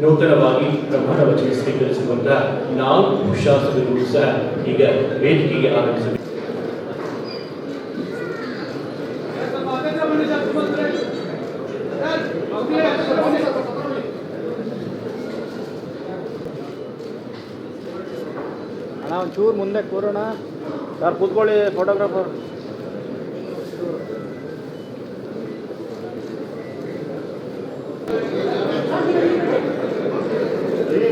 ನೂತನವಾಗಿ ಪ್ರಮಾಣ ವಚನ ಸ್ವೀಕರಿಸುವಂತ ನಾಲ್ಕು ಶಾಸಕರು ಸಹ ಈಗ ವೇದಿಕೆಗೆ ಆಗಮಿಸಬೇಕು. ಅಣ್ಣ, ಒಂಚೂರು ಮುಂದೆ ಕೂರೋಣ. ಸರ್, ಕೂತ್ಕೊಳ್ಳಿ ಫೋಟೋಗ್ರಾಫರ್